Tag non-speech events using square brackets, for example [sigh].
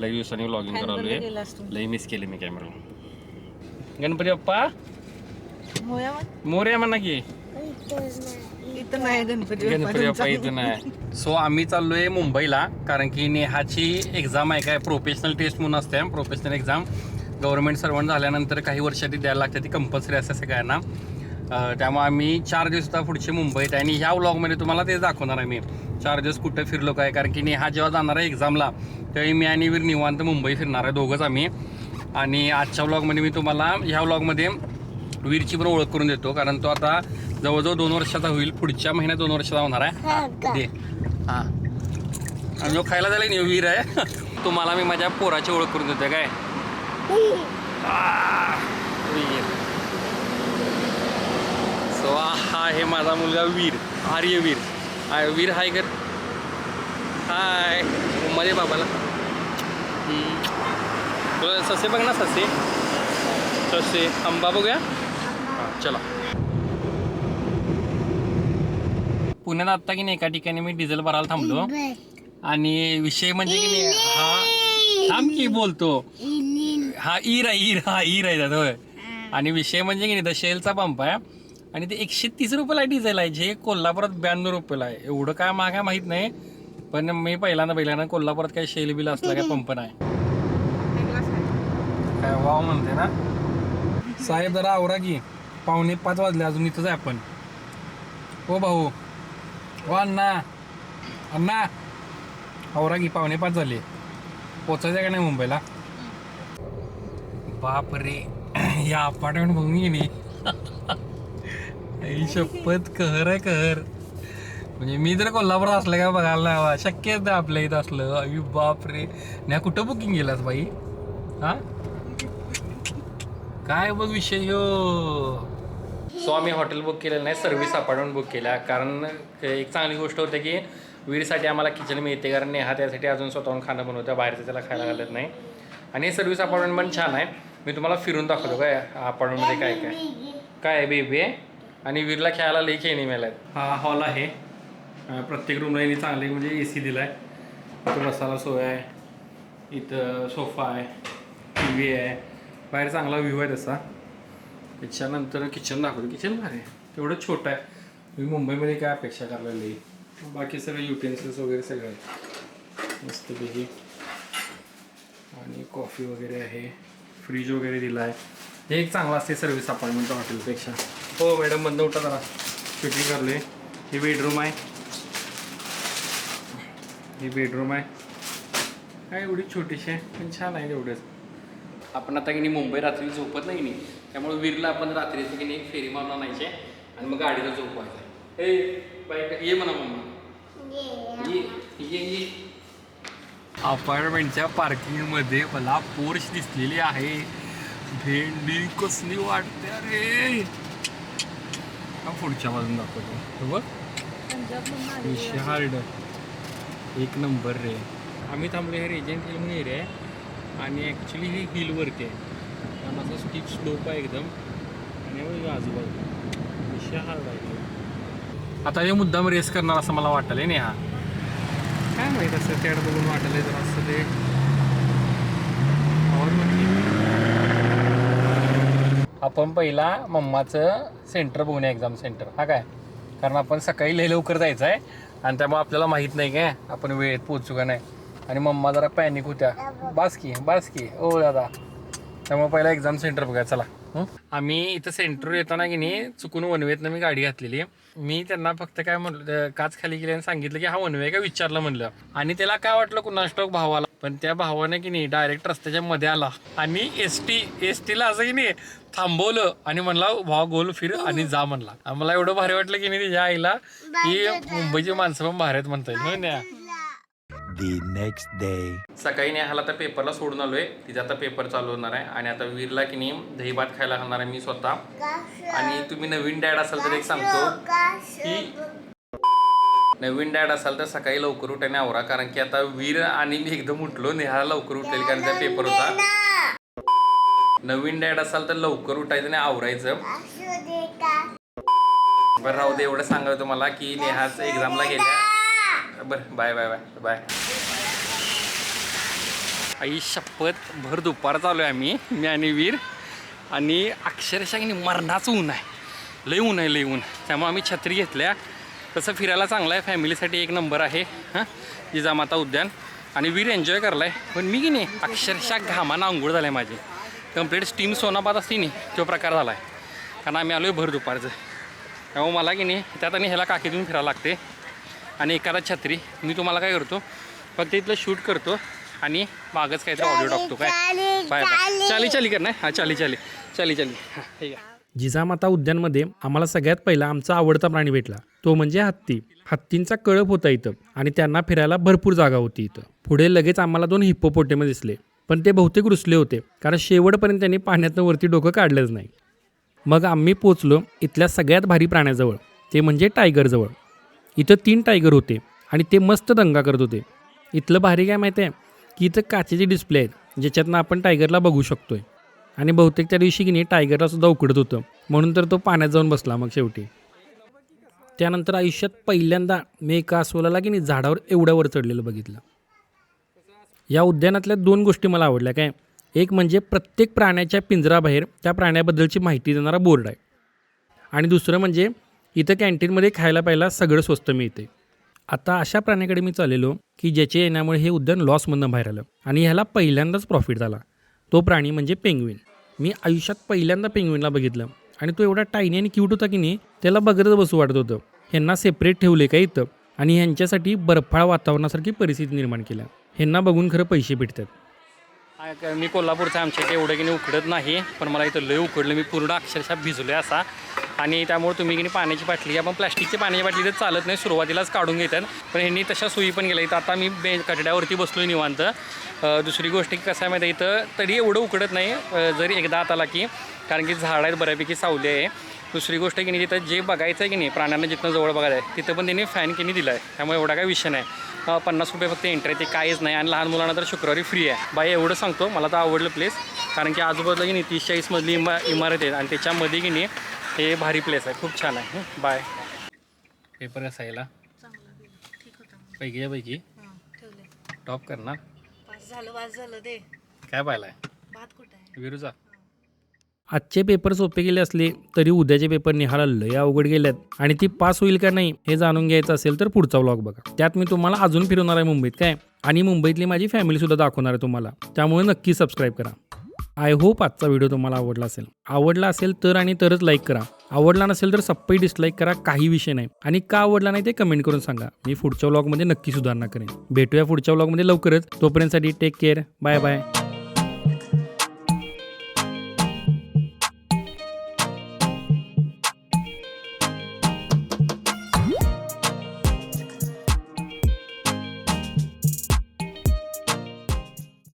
लई दिवसांनी व्लॉगिंग केलास तू. लई मिस केले मी कॅमेरा गणपती बाप्पा मोर्या म्हणा की. गणपती बाप्पा इथं नाही. सो आम्ही चाललोय मुंबईला कारण की नेहाची एक्झाम आहे काय प्रोफेशनल टेस्ट म्हणून असते प्रोफेशनल एक्झाम गव्हर्नमेंट सर्वंट झाल्यानंतर काही वर्षात ती द्यायला लागते ती कंपल्सरी असते सगळ्यांना. त्यामुळे आम्ही चार दिवस पुढचे मुंबईत आहे आणि ह्या व्लॉगमध्ये तुम्हाला तेच दाखवणार आहे मी. चार दिवस कुठं फिरलो काय? कारण की नेहा जेव्हा जाणार आहे एक्झामला त्यावेळी मी आणि वीर निवांत मुंबई फिरणार आहे दोघंच आम्ही. आणि आजच्या व्लॉगमध्ये मी तुम्हाला ह्या व्लॉगमध्ये वीरची पण ओळख करून देतो कारण तो आता जवळजवळ दोन वर्षाचा होईल. पुढच्या महिन्यात दोन वर्षाचा होणार आहे. हा आणि जो खायला झाला नाही वीर आहे [laughs] तुम्हाला मी माझ्या पोराची ओळख करून देतोय काय? सो हा आहे माझा मुलगा वीर आर्य वीर हाय वीर हाय कर. हाय. मध्ये बाबाला. तुला ससे बघ ना ससे. ससे. आंबा बघूया. चला. पुण्यात आत्ता की नाही एका ठिकाणी मी डिझेल भरायला थांबलो. आणि विषय म्हणजे की नाही हा थांब की बोलतो. हा ईर आहे ईर हा ईर आहे त्यात, होय आणि विषय म्हणजे की नाही शेलचा पंप आहे. आणि ते एकशे तीस रुपयाला डिझेल आहे जे कोल्हापुरात ब्याण्णव रुपयाला आहे. एवढं काय महाग आहे माहीत नाही पण मी पहिल्यांदा पहिल्यांदा कोल्हापुरात काय शेल बिल असला काय पंप नाही. काय वाव म्हणते ना. साहेब जरा आवरा की. पावणे पाच वाजले अजून इथंच आहे आपण. हो भाऊ. हो अण्णा. अण्णा. आवरा की पावणे पाच झाले. पोचायचं का नाही मुंबईला? बाप रे [clears throat] या अपार्टमेंट बघून गेली [laughs] आई शपथ कहर आहे कहर. म्हणजे मी जर कोल्हापुरात असलं का बघायला नाही हवा शक्यच नाही आपल्या इथं असलं. अयु बाप रे नाही कुठं बुकिंग केलास बाई? हा? काय बघ विषय ह्यो सो आम्ही हॉटेल बुक केलेलं नाही सर्व्हिस अपार्टमेंट बुक केल्या कारण एक चांगली गोष्ट होते की वीरसाठी आम्हाला किचन मिळते. कारण नेहा त्यासाठी अजून स्वतःहून खाणं बनवतं बाहेरचं त्याला खायला घालत नाही. आणि हे सर्व्हिस अपार्टमेंट पण छान आहे. मी तुम्हाला फिरून दाखवतो काय अपार्टमेंटमध्ये काय काय. काय आहे बेबी आहे आणि वीरला खेळायला लई खेळणी मिळाल्यात. हा हॉल आहे. अं, प्रत्येक रूमला यांनी चांगले म्हणजे ए सी दिला आहे इथं बसायला सोय आहे. इथं सोफा आहे. टी व्ही आहे. बाहेर चांगला व्ह्यू आहे तसा. त्याच्यानंतर किचन दाखवतो. किचन भारी आहे. तेवढं छोटं आहे. मी मुंबईमध्ये काय अपेक्षा करायला बाकी सगळे युटेन्सिल्स वगैरे सगळं मस्त मस्तपैकी आणि कॉफी वगैरे आहे. फ्रीज वगैरे दिला आहे हे एक चांगलं असते सर्व्हिस अपार्टमेंट हॉटेलपेक्षा हो मॅडम बंद उठा जरा. शूटिंग करले. ही बेडरूम आहे. ही बेडरूम आहे. काय एवढी छोटीशी आहे? पण छान आहे तेवढंच आपण आता की नाही मुंबई रात्री झोपत नाही की नाही? त्यामुळे वीरला आपण रात्रीचं की नाही एक फेरी मारून आणायचे आणि मग गाडीला झोपवायचं. हे बाईक ये म्हणा मम्मा. ये ये ये. अपार्टमेंटच्या पार्किंगमध्ये मला पोर्श दिसलेली आहे. भेंडी कसली वाटते अरे. हा पुढच्या बाजून दाखवतो. बघ. विषय हार्ड. एक नंबर रे. आम्ही थांबलो हे रेजंट हिल म्हणून एरिया आहे. आणि ॲक्च्युली हे हिलवरती आहे. कारण स्टीप स्लोप आहे एकदम. आणि आजूबाजू आजूबाजूला. विषय हार्ड आहे. आता हे मुद्दाम रेस करणार असं मला वाटलं नाही हा. काय माहीत असं त्याड बघून वाटलं जर असं ते आवाज म्हणजे आपण पहिला मम्माचं सेंटर बघूया एक्झाम सेंटर हा काय? कारण आपण सकाळी लय लवकर जायचं आहे आणि त्यामुळे आपल्याला माहीत नाही काय आपण वेळेत पोचू का नाही. आणि मम्मा जरा पॅनिक होत्या. बास की बास की. ओ दादा. त्यामुळे पहिला एक्झाम सेंटर बघा चला? आम्ही इथं सेंटर येताना की नाही चुकून वनवेतनं मी गाडी घातलेली मी त्यांना फक्त काय म्हणलं काच खाली गेली आणि सांगितलं की हा वनवे का विचारलं म्हणलं. आणि त्याला काय वाटलं कुणाष्टोक भावाला? पण त्या भावाने की नाही डायरेक्ट रस्त्याच्या मध्ये आला. आणि एस टी एस टीला असं की नाही थांबवलं आणि म्हणला भावा गोल फिर आणि जा म्हणला. आणि मला एवढं भारी वाटलं की नाही तिच्या आईला की मुंबईची माणसं पण भारी आहेत म्हणता येईल हो ना the सकाळी नेहाला तर पेपरला सोडून आलोय. तिचा आता पेपर चालू होणार आहे. आणि आता वीरला की नाही दही भात खायला घालणार आहे मी स्वतः. आणि तुम्ही नवीन डॅड असाल तर एक सांगतो की नवीन डॅड असाल तर सकाळी लवकर उठायने आवरा. कारण की आता वीर आणि मी एकदम उठलो नेहाला लवकर उठेल कारण त्या पेपर होता. नवीन डॅड असाल तर लवकर उठायचं आणि आवरायचं. बरं राहू दे एवढं सांगायचं तुम्हाला की नेहाच एक्झामला गेल्या. बरं बाय बाय बाय बाय आई शपथ भर दुपार चालू आहे आम्ही मी आणि वीर. आणि अक्षरशः की नाही मरणाचं ऊन आहे. लय ऊन आहे लय ऊन. त्यामुळे आम्ही छत्री घेतल्या. तसं फिरायला चांगलं आहे फॅमिलीसाठी एक नंबर आहे हां? जिजामाता उद्यान. आणि वीर एन्जॉय करला आहे पण मी की नाही अक्षरशः घामानं आंघोळ झालं आहे माझी. कंप्लीट स्टीम सोनाबाद असते नाही तो प्रकार झाला आहे कारण आम्ही आलो आहे भर दुपारचं. त्यामुळे मला की नाही त्यात आणि ह्याला काकीतून फिरायला लागते. आणि एखादा छत्री मी तुम्हाला काय करतो फक्त इथलं शूट करतो. आणि मागच काहीतरी ऑडिओ टाकतो काय? Bye bye. चाली चाली कर नाही हां चाली चाली. चाली चाली. हां ठीक आहे जिजामाता उद्यानमध्ये आम्हाला सगळ्यात पहिला आमचा आवडता प्राणी भेटला. तो म्हणजे हत्ती. हत्तींचा कळप होता इथं आणि त्यांना फिरायला भरपूर जागा होती इथं. पुढे लगेच आम्हाला दोन हिप्पोपोटेम दिसले. पण ते बहुतेक रुसले होते कारण शेवटपर्यंत त्यांनी पाण्यातनं वरती डोकं काढलंच नाही. मग आम्ही पोचलो इथल्या सगळ्यात भारी प्राण्याजवळ ते म्हणजे टायगरजवळ इथं तीन टायगर होते आणि ते मस्त दंगा करत होते. इथलं भारी काय माहिती आहे? की इथं काचेचे डिस्प्ले आहेत ज्याच्यातनं आपण टायगरला बघू शकतोय. आणि बहुतेक त्या दिवशी की नाही टायगरला सुद्धा उकडत होतं. म्हणून तर तो पाण्यात जाऊन बसला मग शेवटी. त्यानंतर आयुष्यात पहिल्यांदा मी एका अस्वलाला की नाही झाडावर एवढ्या वर चढलेलं बघितलं. या उद्यानातल्या दोन गोष्टी मला आवडल्या. काय? एक म्हणजे प्रत्येक प्राण्याच्या पिंजराबाहेर त्या प्राण्याबद्दलची माहिती देणारा बोर्ड आहे. आणि दुसरं म्हणजे इथं कॅन्टीनमध्ये खायला प्यायला सगळं स्वस्त मिळते आता अशा प्राण्याकडे मी चाललेलो की ज्याचे येण्यामुळे हे उद्यान लॉसमधनं बाहेर आलं आणि ह्याला पहिल्यांदाच प्रॉफिट झाला. तो प्राणी म्हणजे पेंग्विन मी आयुष्यात पहिल्यांदा पेंग्विनला बघितलं आणि तो एवढा टायनी आणि क्यूट होता की नाही त्याला बघतच बसू वाटत होतं. ह्यांना सेपरेट ठेवले का इथं आणि ह्यांच्यासाठी बर्फाळ वातावरणासारखी परिस्थिती निर्माण केल्या. ह्यांना बघून खरं पैसे भेटतात. मी कोल्हापूरचा आमच्या इथे एवढं की नाही उकडत नाही पण मला इथं लय उकडलं. मी पूर्ण अक्षरशः भिजलो आहे असा. आणि त्यामुळे तुम्ही की नाही पाण्याची बाटली आपण प्लास्टिकची पाण्याची बाटली तर चालत नाही सुरुवातीलाच काढून घेतात. पण ह्यांनी तशा सोयी पण गेल्या इथं आता मी बे कटड्यावरती बसलो निवांत. दुसरी गोष्ट की कसं आहे माहिती आहे, इथं तरी एवढं उकडत नाही. जरी एकदा आत आला की कारण की झाड आहेत बऱ्यापैकी सावली आहे. दुसरी गोष्ट की नाही तिथं जे बघायचं आहे की नाही प्राण्यांना जिथनं जवळ बघायचं आहे तिथं पण त्यांनी फॅन किनी दिला आहे त्यामुळे एवढा काय विषय नाही. पन्नास रुपये फक्त एंट्री आहे ते काहीच नाही. आणि लहान मुलांना तर शुक्रवारी फ्री आहे. बाई एवढं सांगतो मला तर आवडलं प्लेस कारण की आजूबाजूला की नाही तीस चाळीसमधली इमा इमारत आहेत. आणि त्याच्यामध्ये की नाही हे भारी प्लेस आहे. खूप छान आहे. हं, बाय पेपर कसा यायला चांगलं ठीक होतं पैकीच्या पैकी हां ठेवले टॉप करणार. पास झालं पास झालं दे. काय पाहिलं आहे भात कुठं आहे? विरुजा. आजचे पेपर सोपे गेले असले तरी उद्याचे पेपर निहाळा लय अवघड गेल्यात आणि ती पास होईल का नाही हे जाणून घ्यायचं असेल तर पुढचा व्लॉग बघा. त्यात मी तुम्हाला अजून फिरवणार आहे मुंबईत. काय? आणि मुंबईतली माझी फॅमिली सुद्धा दाखवणार आहे तुम्हाला. त्यामुळे नक्की सबस्क्राईब करा. आय होप आजचा व्हिडिओ तुम्हाला आवडला असेल. आवडला असेल तर आणि तरच लाईक करा. आवडला नसेल तर सप्पही डिसलाईक करा काही विषय नाही. आणि का आवडला नाही ते कमेंट करून सांगा. मी पुढच्या व्लॉगमध्ये नक्की सुधारणा करेन. भेटूया पुढच्या व्लॉगमध्ये लवकरच. तोपर्यंतसाठी टेक केअर बाय बाय